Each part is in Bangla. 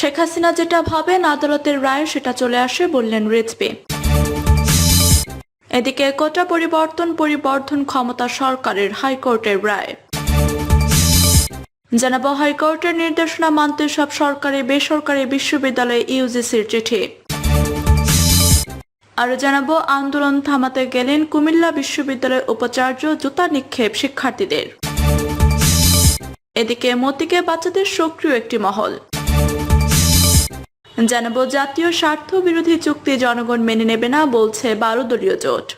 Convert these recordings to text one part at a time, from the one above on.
শেখ হাসিনা যেটা ভাবেন, আদালতের রায় সেটা চলে আসে বললেন রিজভি এদিকে কোটা পরিবর্তন, পরিবর্ধন ক্ষমতা সরকারের হাইকোর্টের রায়। জানাব হাইকোর্টের নির্দেশনা মানতে সব সরকারি, বেসরকারি বিশ্ববিদ্যালয়ে ইউজিসির চিঠি। আরও জানাব, আন্দোলন থামাতে গেলেন কুমিল্লা বিশ্ববিদ্যালয়ের উপাচার্য জুতা নিক্ষেপ শিক্ষার্থীদের। এদিকে মতিকে বাচ্চাদের সক্রিয় একটি মহল। জানাব, জাতীয় স্বার্থ বিরোধী চুক্তি জনগণ মেনে নেবে না বলছে বারো দলীয় জোট।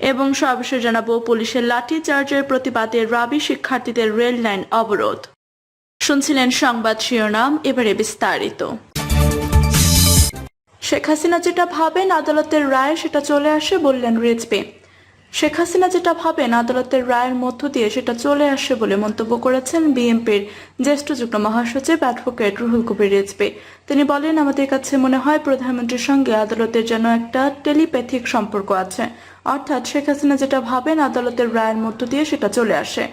এবং সর্বশেষ জানাব, পুলিশের লাঠি চার্জের প্রতিবাদে রাবি শিক্ষার্থীদের রেল লাইন অবরোধ। শুনছিলেন সংবাদ শিরোনাম, এবারে বিস্তারিত। শেখ হাসিনা যেটা ভাবেন, আদালতের রায় সেটা চলে আসে বললেন রিজভি শেখ হাসিনা যেটা ভাবেন, আদালতের রায়ের মধ্য দিয়ে সেটা চলে আসে বলে মন্তব্য করেছেন বিএনপির জ্যেষ্ঠ যুগ্ম মহাসচিব অ্যাডভোকেট রুহুল কবির রিজভি। তিনি বলেন, আমাদের কাছে মনে হয় প্রধানমন্ত্রীর সঙ্গে আদালতের যেন একটা টেলিপ্যাথিক সম্পর্ক আছে। অর্থাৎ শেখ হাসিনা যেটা ভাবেন, আদালতের রায়ের মধ্য দিয়ে সেটা চলে আসে।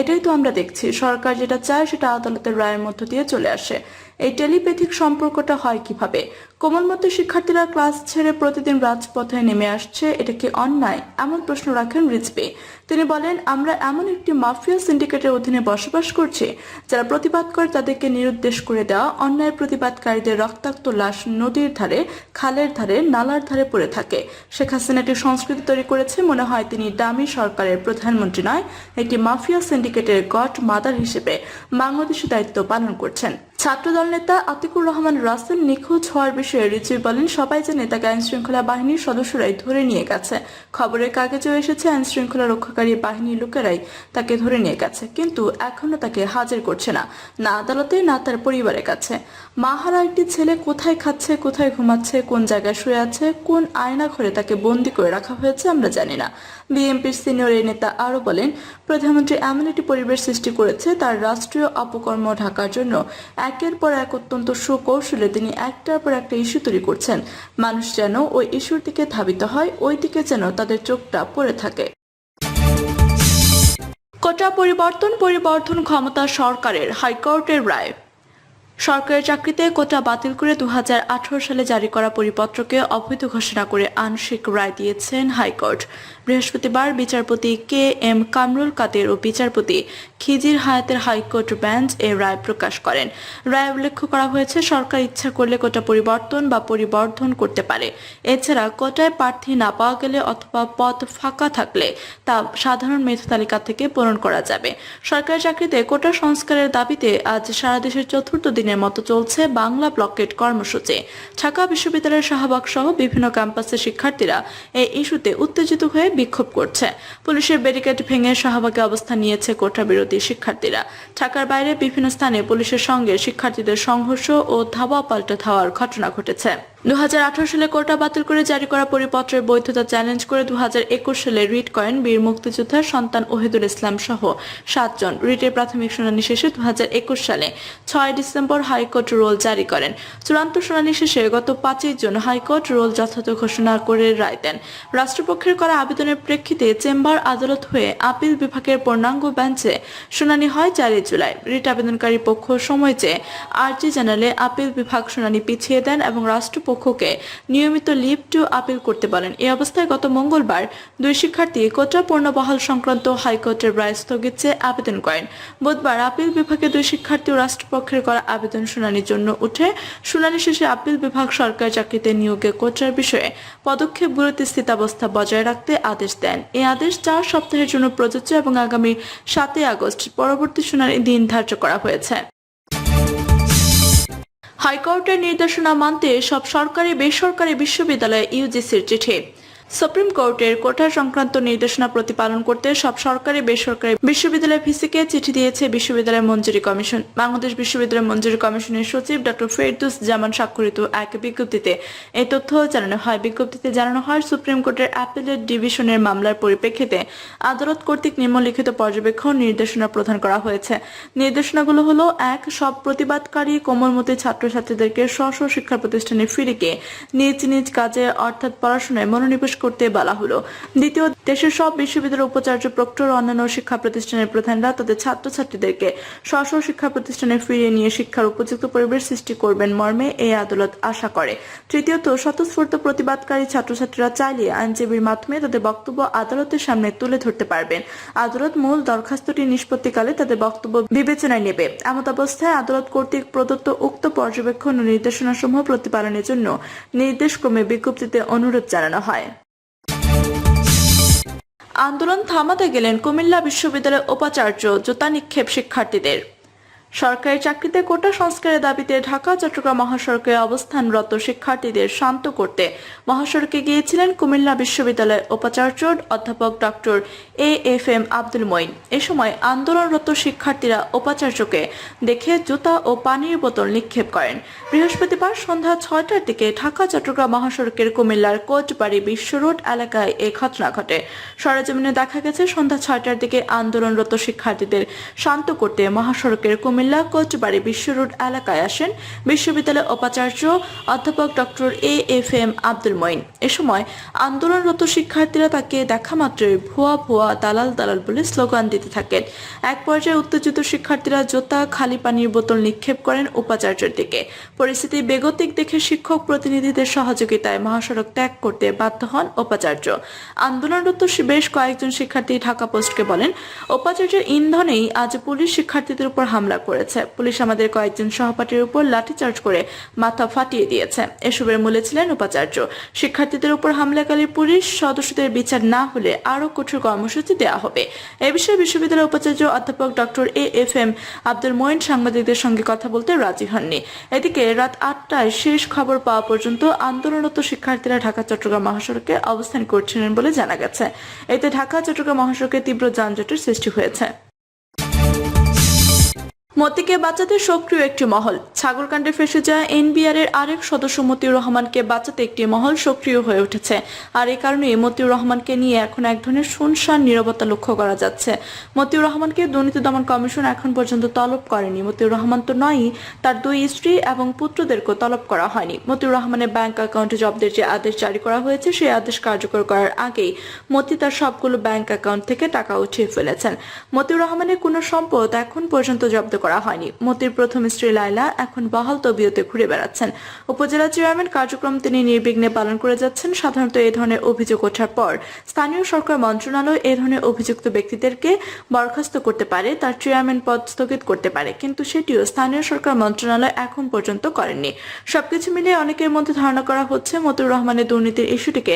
এটাই তো আমরা দেখছি। সরকার যেটা চায় সেটা আদালতের রায়ের মধ্য দিয়ে চলে আসে। এই টেলিপ্যাথিক সম্পর্কটা হয় কীভাবে? কোমলমতি শিক্ষার্থীরা ক্লাস ছেড়ে প্রতিদিন রাজপথে নেমে আসছে, এটা কি অন্যায়? এমন প্রশ্ন রাখেন রিজভি। তিনি বলেন, আমরা এমন একটি মাফিয়া সিন্ডিকেটের অধীনে বসবাস করছি, যারা প্রতিবাদ করে তাদেরকে নিরুদ্দেশ করে দেওয়া, অন্যায় প্রতিবাদকারীদের রক্তাক্ত লাশ নদীর ধারে, খালের ধারে, নালার ধারে পড়ে থাকে। শেখ হাসিনা একটি সংস্কৃতি তৈরি করেছে, মনে হয় তিনি দামি সরকারের প্রধানমন্ত্রী নয়, একটি মাফিয়া সিন্ডিকেটের গড মাদার হিসেবে বাংলাদেশের দায়িত্ব পালন করছেন। ছাত্রদল নেতা আতিকুর রহমান রাসেল নিখোঁজ হওয়ার বিষয়ে রিজভি বলেন, সবাই যে নেতাকে আইন শৃঙ্খলা বাহিনীর সদস্যরাই ধরে নিয়ে গেছে। খবরের কাগজেও এসেছে আইন শৃঙ্খলা রক্ষাকারী বাহিনীর লোকেরাই তাকে ধরে নিয়ে গেছে, কিন্তু এখনও তাকে হাজির করছে না না আদালতে, না তার পরিবারের কাছে। মাহারা একটি ছেলে কোথায় খাচ্ছে, কোথায় ঘুমাচ্ছে, কোন জায়গায় শুয়ে আছে, কোন আয়না ঘরে তাকে বন্দি করে রাখা হয়েছে আমরা জানি না। বিএনপির সিনিয়র নেতা আরও বলেন, প্রধানমন্ত্রী এমন একটি পরিবেশ সৃষ্টি করেছে তার রাষ্ট্রীয় অপকর্ম ঢাকার জন্য। একের পর এক অত্যন্ত সুকৌশলে তিনি একটার পর একটা ইস্যু তৈরি করছেন। মানুষ যেন ওই ইস্যুর দিকে ধাবিত হয় ওই দিকে যেন তাদের চোখটা পড়ে থাকে। কোটা পরিবর্তন পরিবর্তন ক্ষমতা সরকারের, হাইকোর্টের রায়। সরকারি চাকরিতে কোটা বাতিল করে দু হাজার আঠারো সালে জারি করা পরিপত্রকে অবৈধ ঘোষণা করে আংশিক রায় দিয়েছেন হাইকোর্ট। বৃহস্পতিবার বিচারপতি কে এম কামরুল কাদের ও বিচারপতি খিজির হায়াতের হাইকোর্ট বেঞ্চ এ রায় প্রকাশ করেন। রায় উল্লেখ করা হয়েছে, সরকার ইচ্ছা করলে কোটা পরিবর্তন বা পরিবর্ধন করতে পারে। এছাড়া কোটায় প্রার্থী না পাওয়া গেলে অথবা পদ ফাঁকা থাকলে তা সাধারণ মেধা তালিকা থেকে পূরণ করা যাবে। সরকারি চাকরিতে কোটা সংস্কারের দাবিতে আজ সারা দেশের চতুর্থ দিনের মতো চলছে বাংলা ব্লকেট কর্মসূচি। ঢাকা বিশ্ববিদ্যালয়ের শাহবাগ সহ বিভিন্ন ক্যাম্পাসের শিক্ষার্থীরা এই ইস্যুতে উত্তেজিত হয়ে বিক্ষোভ করছে। পুলিশের ব্যারিকেড ভেঙে শাহবাগে অবস্থান নিয়েছে কোটা বিরোধী শিক্ষার্থীরা। ঢাকার বাইরে বিভিন্ন স্থানে পুলিশের সঙ্গে শিক্ষার্থীদের সংঘর্ষ ও ধাওয়া পাল্টা ধাওয়ার ঘটনা ঘটেছে। দু হাজার আঠারো সালে কোটা বাতিল করে জারি করা পরিপত্রের বৈধতা চ্যালেঞ্জ করে দু সালে রিট করেন বীর মুক্তিযোদ্ধার সন্তান ওহিদুল ইসলাম সহ সাতজন। রিটের প্রাথমিক শুনানি শেষে দু সালে ছয় ডিসেম্বর হাইকোর্ট রোল জারি করেন। চূড়ান্ত শুনানি শেষে গত পাঁচই জুন হাইকোর্ট রোল যথাযথ ঘোষণা করে রায় দেন। রাষ্ট্রপক্ষের করা আবেদনের প্রেক্ষিতে চেম্বার আদালত হয়ে আপিল বিভাগের পূর্ণাঙ্গ বেঞ্চে শুনানি হয় চারই জুলাই। রিট আবেদনকারী পক্ষ সময় চেয়ে আর্জি জানালে আপিল বিভাগ শুনানি পিছিয়ে দেন এবং রাষ্ট্রপক্ষকে নিয়মিত লিভ টু আপিল করতে বলেন। এই অবস্থায় গত মঙ্গলবার দুই শিক্ষার্থী কোটা পূর্ণবহাল সংক্রান্ত হাইকোর্টের রায় স্থগিত চেয়ে আবেদন করেন। বুধবার আপিল বিভাগে দুই শিক্ষার্থী ও রাষ্ট্রপক্ষের করা আবেদন শুনানির জন্য উঠে শুনানি শেষে আপিল বিভাগ সরকার চাকরিতে নিয়োগে কোটার বিষয়ে পদক্ষেপগুলোতে স্থিতাবস্থা বজায় রাখতে আদেশ দেন। এই আদেশ চার সপ্তাহের জন্য প্রযোজ্য এবং আগামী সাতই আগস্ট পরবর্তী শুনানি দিন ধার্য করা হয়েছে। হাইকোর্টের নির্দেশনা মানতে সব সরকারি বেসরকারি বিশ্ববিদ্যালয়ে ইউজিসির চিঠি। সুপ্রিম কোর্টের কোটা সংক্রান্ত নির্দেশনা প্রতিপালন করতে সব সরকারি, বেসরকারি বিশ্ববিদ্যালয় ভিসিকে চিঠি দিয়েছে বিশ্ববিদ্যালয় মঞ্জুরি কমিশন। বাংলাদেশ বিশ্ববিদ্যালয় মঞ্জুরি কমিশনের সচিব ডক্টর ফেরদুস জামান স্বাক্ষরিত এক বিজ্ঞপ্তিতে এই তথ্য জানানো হয়। বিজ্ঞপ্তিতে জানানো হয়, সুপ্রিম কোর্টের অ্যাপিলেট ডিভিশনের মামলার পরিপ্রেক্ষিতে আদালত কর্তৃক নিম্নলিখিত পর্যবেক্ষণ নির্দেশনা প্রদান করা হয়েছে। নির্দেশনাগুলো হলো, এক, সব প্রতিবাদকারী কোমলমতি ছাত্রছাত্রীদেরকে স্ব স্ব শিক্ষা প্রতিষ্ঠানে ফিরে গিয়ে নিজ নিজ কাজে, অর্থাৎ পড়াশোনায় মনোনিবেশ করতে বলা হলো। দ্বিতীয়, দেশের সব বিশ্ববিদ্যালয়ের উপাচার্য প্রক্টর অন্যান্য শিক্ষা প্রতিষ্ঠানের প্রধানরা তাদের ছাত্রছাত্রীদেরকে স্ব শিক্ষা প্রতিষ্ঠানে ফিরিয়ে নিয়ে শিক্ষার উপযুক্ত পরিবেশ সৃষ্টি করবেন মর্মে এই আদালত আশা করে। তৃতীয়ত, স্বতঃস্ফূর্ত প্রতিবাদকারী ছাত্রছাত্রীরা চাইলে আইনজীবীর মাধ্যমে তাদের বক্তব্য আদালতের সামনে তুলে ধরতে পারবেন। আদালত মূল দরখাস্তটি নিষ্পত্তিকালে তাদের বক্তব্য বিবেচনায় নেবে। এমত অবস্থায় আদালত কর্তৃক প্রদত্ত উক্ত পর্যবেক্ষণ ও নির্দেশনাসমূহ প্রতিপালনের জন্য নির্দেশক্রমে বিজ্ঞপ্তিতে অনুরোধ জানানো হয়। আন্দোলন থামাতে গেলেন কুমিল্লা বিশ্ববিদ্যালয়ের উপাচার্য জুতা নিক্ষেপ শিক্ষার্থীদের। সরকারি চাকরিতে কোটা সংস্কারের দাবিতে ঢাকা, চট্টগ্রাম মহাসড়কে অবস্থানরত শিক্ষার্থীদের শান্ত করতে মহাসড়কে গিয়েছিলেন কুমিল্লা বিশ্ববিদ্যালয়ের উপাচার্য অধ্যাপক doctor A F M Abdul Moyeen. এ সময় আন্দোলনরত শিক্ষার্থীরা উপাচার্যকে দেখে জুতা ও পানির বোতল নিক্ষেপ করেন। বৃহস্পতিবার সন্ধ্যা ছয়টার দিকে ঢাকা, চট্টগ্রাম মহাসড়কের কুমিল্লার কোটবাড়ি বিশ্ব রোড এলাকায় এই ঘটনা ঘটে। সরেজমিনে দেখা গেছে, সন্ধ্যা ছয়টার দিকে আন্দোলনরত শিক্ষার্থীদের শান্ত করতে মহাসড়কের কুমিল্লা কোচবাড়ি বিশ্ব রোড এলাকায় আসেন বিশ্ববিদ্যালয়ের উপাচার্য অধ্যাপক doctor A F M Abdul Moyeen. এ সময় আন্দোলনরত শিক্ষার্থীরা তাকে দেখা মাত্রই ভুয়া ভুয়া, দালাল দালাল বলে স্লোগান দিতে থাকেন। এক পর্যায়ে উত্তেজিত শিক্ষার্থীরা জোতা, খালি পানির বোতল নিক্ষেপ করেন উপাচার্যের দিকে। পরিস্থিতি বেগতিক দেখে শিক্ষক প্রতিনিধিদের সহযোগিতায় মহাসড়ক ত্যাগ করতে বাধ্য হন উপাচার্য। আন্দোলনরত বেশ কয়েকজন শিক্ষার্থী ঢাকা পোস্টকে বলেন, উপাচার্যের ইন্ধনেই আজ পুলিশ শিক্ষার্থীদের উপর হামলা করেছে। পুলিশ আমাদের কয়েকজন সহপাঠীর উপর লাঠিচার্জ করে মাথা ফাটিয়ে দিয়েছে। এসবের মূলে ছিলেন উপাচার্য। শিক্ষার্থীদের উপর হামলাকারী পুলিশ সদস্যদের বিচার না হলে আরও কঠোর কর্মসূচি দেওয়া হবে। এ বিষয়ে বিশ্ববিদ্যালয়ের উপাচার্য অধ্যাপক doctor A F M Abdul Moyeen সাংবাদিকদের সঙ্গে কথা বলতে রাজি হননি। এদিকে রাত আটটায় শেষ খবর পাওয়া পর্যন্ত আন্দোলনরত শিক্ষার্থীরা ঢাকা, চট্টগ্রাম মহাসড়কে অবস্থান করছিলেন বলে জানা গেছে। এতে ঢাকা, চট্টগ্রাম মহাসড়কে তীব্র যানজটের সৃষ্টি হয়েছে। মতিকে বাঁচাতে সক্রিয় একটি মহল। ছাগলকাণ্ডে ফেসে যায় এনবিআর এর আরেক সদস্য মতিউর রহমানকে বাঁচাতে একটি মহল সক্রিয় হয়ে উঠেছে। আর এই কারণে মতিউর রহমানকে নিয়ে এখন এক ধরনের শুনশান, নীরবতা লক্ষ্য করা যাচ্ছে। মতিউর রহমানকে দুর্নীতি দমন কমিশন এখন পর্যন্ত তলব করেনি। মতিউর রহমান তো নয়ই, তার দুই স্ত্রী এবং পুত্রদেরকেও তলব করা হয়নি। মতিউর রহমানের ব্যাংক অ্যাকাউন্টে জব্দের যে আদেশ জারি করা হয়েছে, সেই আদেশ কার্যকর করার আগেই মতি তার সবগুলো ব্যাংক অ্যাকাউন্ট থেকে টাকা উঠিয়ে ফেলেছেন। মতিউর রহমানের কোনো সম্পদ এখন পর্যন্ত জব্দ করা হয়নি। মতির প্রথম স্ত্রী লাইলা এখন বহাল তবিয়তে ঘুরে বেড়াচ্ছেন। উপজেলা চেয়ারম্যান কার্যক্রম তিনি নির্বিঘ্নে পালন করে যাচ্ছেন, সাধারণত এই ধরনের অভিযোগ ওঠার পর। স্থানীয় সরকার মন্ত্রণালয় এই ধরনের অভিযুক্ত ব্যক্তিদেরকে বরখাস্ত করতে পারে, তার চেয়ারম্যান পদ স্থগিত করতে পারে, কিন্তু সেটিও স্থানীয় সরকার মন্ত্রণালয় এখন পর্যন্ত করেননি। সবকিছু মিলিয়ে অনেকের মধ্যে ধারণা করা হচ্ছে, মতিউর রহমানের দুর্নীতির ইস্যুটিকে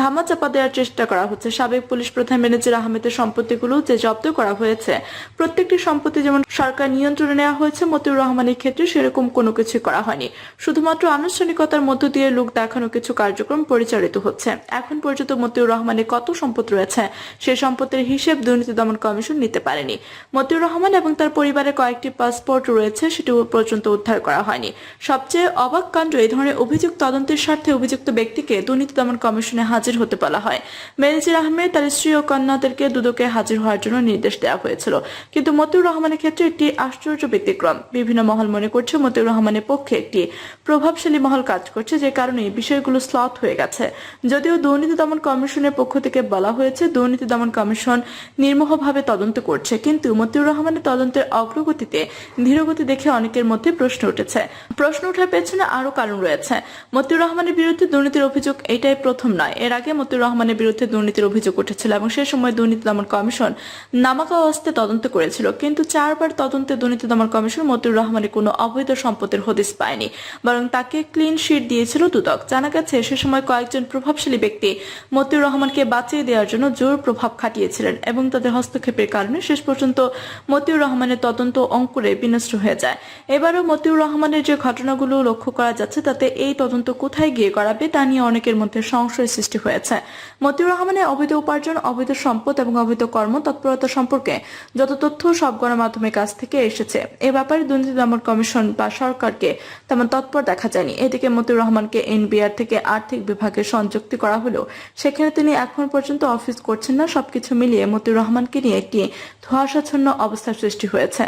ধামাচাপা দেওয়ার চেষ্টা করা হচ্ছে। সাবেক পুলিশ প্রধান ম্যানেজার আহমেদের সম্পত্তিগুলো যে জব্দ করা হয়েছে, প্রত্যেকটি সম্পত্তি যেমন সরকার নিয়ন্ত্রণে নেওয়া হয়েছে, মতিউর রহমানের ক্ষেত্রে সেরকম কোনো কিছু করা হয়নি। শুধুমাত্র আনুষ্ঠানিকতার মধ্য দিয়ে লোক দেখানো কিছু কার্যক্রম পরিচালিত হচ্ছে। এখন পর্যন্ত মতিউর রহমানের কত সম্পদ রয়েছে, সে সম্পত্তির হিসেব দুর্নীতি দমন কমিশন নিতে পারেনি। মতিউর রহমান এবং তার পরিবারের কয়েকটি পাসপোর্ট রয়েছে, সেটি পর্যন্ত উদ্ধার করা হয়নি। সবচেয়ে অবাক কাণ্ড, এই ধরনের অভিযোগ তদন্তের স্বার্থে অভিযুক্ত ব্যক্তিকে দুর্নীতি দমন কমিশনে হাজির হতে বলা হয়। মেনজির আহমেদ, তার স্ত্রী ও কন্যাদেরকে দুদকে হাজির হওয়ার জন্য নির্দেশ দেওয়া হয়েছিল। কিন্তু মতিউর রহমানের ক্ষেত্রে একটি আশ্চর্য ব্যতিক্রম। বিভিন্ন মহল মনে করছে মতিউর রহমানের পক্ষে একটি প্রভাবশালী মহল কাজ করছে, যে কারণে বিষয়গুলো স্লথ হয়ে গেছে। যদিও দুর্নীতি দমন কমিশনের পক্ষ থেকে বলা হয়েছে, দুর্নীতি দমন কমিশন নির্মোহভাবে তদন্ত করছে, কিন্তু মতিউর রহমানের তদন্তের অগ্রগতিতে ধীরগতি দেখে অনেকের মধ্যে প্রশ্ন উঠেছে। প্রশ্ন ওঠার পেছনে আরও কারণ রয়েছে। মতিউর রহমানের বিরুদ্ধে দুর্নীতির অভিযোগ এটাই প্রথম নয়। এর আগে মতিউর রহমানের বিরুদ্ধে দুর্নীতির অভিযোগ উঠেছিল এবং সে সময় দুর্নীতি দমন কমিশন নামাকা অস্তে তদন্ত করেছিল, কিন্তু চারবার তদন্তে দুর্নীতি দমন কমিশন মতিউর রহমানের কোনো অবৈধ সম্পদের হদিস পায়নি, বরং তাকে ক্লিন শিট দিয়েছিল দুদক। জানা গেছে, সে সময় কয়েকজন প্রভাবশালী ব্যক্তি মতিউর রহমানকে বাঁচিয়ে দেওয়ার জন্য জোর প্রভাব খাটিয়েছিলেন এবং তাদের হস্তক্ষেপের কারণে শেষ পর্যন্ত মতিউর রহমানের তদন্ত অঙ্কুরে বিনষ্ট হয়ে যায়। এবারও মতিউর রহমানের যে ঘটনাগুলো লক্ষ্য করা যাচ্ছে, তাতে এই তদন্ত কোথায় গিয়ে করাবে তা নিয়ে অনেকের মধ্যে সংশয় সৃষ্টি হয়েছে। মতিউর রহমানের অবৈধ উপার্জন, অবৈধ সম্পদ এবং অবৈধ কর্ম তৎপরতা সম্পর্কে যত তথ্য সব গণমাধ্যমের কাছ থেকে এসেছে। এ ব্যাপারে দুর্নীতি দমন কমিশন বা সরকারকে তেমন তৎপর দেখা যায়নি। এদিকে মতিউর রহমানকে এনবিআর থেকে আর্থিক বিভাগে সংযুক্তি করা হলেও সেখানে তিনি এখন পর্যন্ত অফিস করছেন না, সবকিছু মিলিয়ে মতিউর রহমানকে নিয়ে একটি ধোঁয়াশাচ্ছন্ন অবস্থার সৃষ্টি হয়েছে।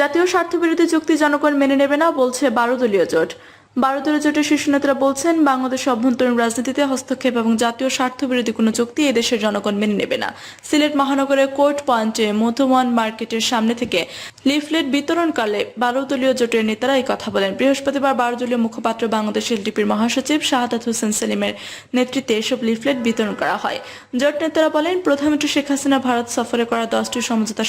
জাতীয় স্বার্থবিরোধী চুক্তি জনগণ মেনে নেবে না বলছে বারো দলীয় জোট। দলীয় জোটের শীর্ষ নেতারা বলছেন, বাংলাদেশ অভ্যন্তরীণ রাজনীতিতে হস্তক্ষেপ এবং জাতীয় স্বার্থ বিরোধী কোনো চুক্তি এদেশের জনগণ মেনে নেবে না। সিলেট মহানগরের কোর্ট পয়েন্টে মধুমন মার্কেটের সামনে থেকে লিফলেট বিতরণকালে বারো দলীয় জোটের নেতারা এই কথা বলেন। বৃহস্পতিবার বারো দলীয় মুখপাত্র বাংলাদেশ এলডিপির মহাসচিব শাহাদাত হোসেন সেলিমের নেতৃত্বে এসব লিফলেট বিতরণ করা হয়। জোট নেতারা বলেন প্রধানমন্ত্রী শেখ হাসিনা ভারত সফরে করা দশটি সমঝোতা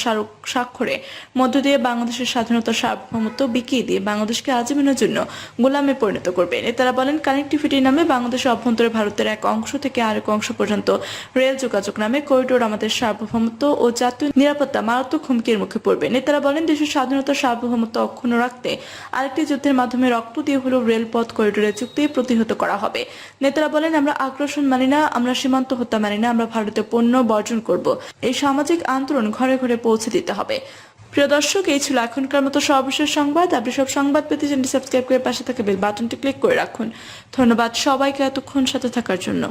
স্বাক্ষরে মধ্য দিয়ে বাংলাদেশের স্বাধীনতা সার্বভৌমত্ব বিকিয়ে দিয়ে বাংলাদেশকে আজীবনের জন্য গোলামে পরিণত করবে। নেতারা বলেন কানেক্টিভিটি নামে বাংলাদেশের অভ্যন্তরে ভারতের এক অংশ থেকে আরেক অংশ পর্যন্ত রেল যোগাযোগ নামে করিডোর আমাদের সার্বভৌমত্ব ও জাতীয় নিরাপত্তা মারাত্মক হুমকির মুখে পড়বে। নেতারা বলেন দেশের স্বাধীনতা সার্বভৌমত্ব অক্ষুণ্ণ রাখতে আরেকটি যুদ্ধের মাধ্যমে রক্ত দিয়ে হলেও রেলপথ করিডোরের চুক্তি প্রতিহত করা হবে। নেতারা বলেন, আমরা আগ্রাসন মানি না, আমরা সীমান্ত হত্যা মানি না, আমরা ভারতীয় পণ্য বর্জন করব। এই সামাজিক আন্দোলন ঘরে ঘরে পৌঁছে দিতে হবে। প্রিয় দর্শক, এই ছিল এখনকার মতো সর্বশেষ সংবাদ। আপনি সব সংবাদ পেতে চ্যানেলটি সাবস্ক্রাইব করে পাশে থাকা বেল বাটনটি ক্লিক করে রাখুন। ধন্যবাদ সবাইকে এতক্ষণ সাথে থাকার জন্য।